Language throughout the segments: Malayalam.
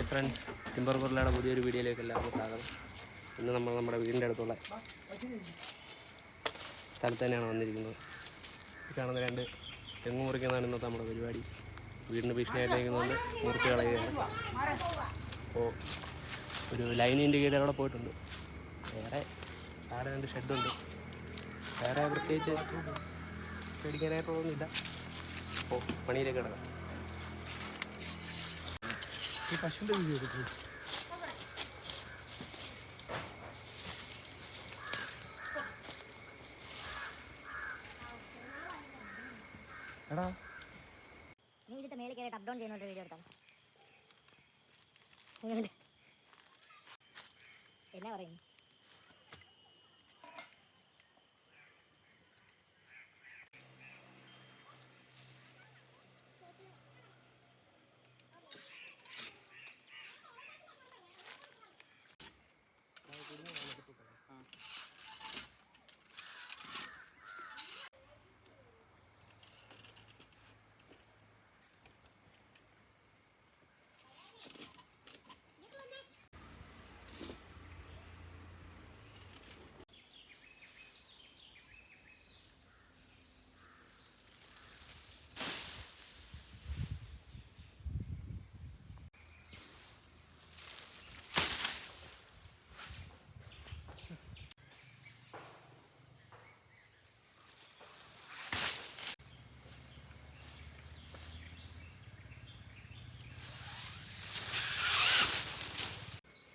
ഹായ് ഫ്രണ്ട്സ് ടിമ്പർ കുർലയുടെ പുതിയൊരു വീഡിയോയിലേക്ക് എല്ലാവർക്കും സ്വാഗതം. ഇന്ന് നമ്മൾ നമ്മുടെ വീടിന്റെ അടുത്തുള്ള സ്ഥലത്ത് തന്നെയാണ് വന്നിരിക്കുന്നത്. കാണുന്ന രണ്ട് തെങ്ങ് മുറിക്കുന്നതാണ് ഇന്നത്തെ നമ്മുടെ പരിപാടി. വീടിന് ഭീഷണിയായിട്ടേക്കുന്നതുകൊണ്ട് മുറിച്ച് കളയുകയാണ്. അപ്പോൾ ഒരു ലൈൻ ഇൻഡിക്കേറ്റർ അവിടെ പോയിട്ടുണ്ട്. വേറെ താഴെ രണ്ട് ഷെഡുണ്ട്. വേറെ പ്രത്യേകിച്ച് പേടിക്കാനായിട്ടുള്ളതൊന്നുമില്ല. അപ്പോൾ പണിയിലേക്ക് കിടക്കാം. ഈ എടാ. നീ ഇതിന്റെ മേലെ കയറി അപ്പ് ഡൗൺ ചെയ്യുന്ന വീഡിയോ എടുത്താൽ എന്നാ പറയും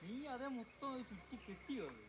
നീ അതേ മൊത്തം ചുറ്റി കെട്ടിയോ അത്?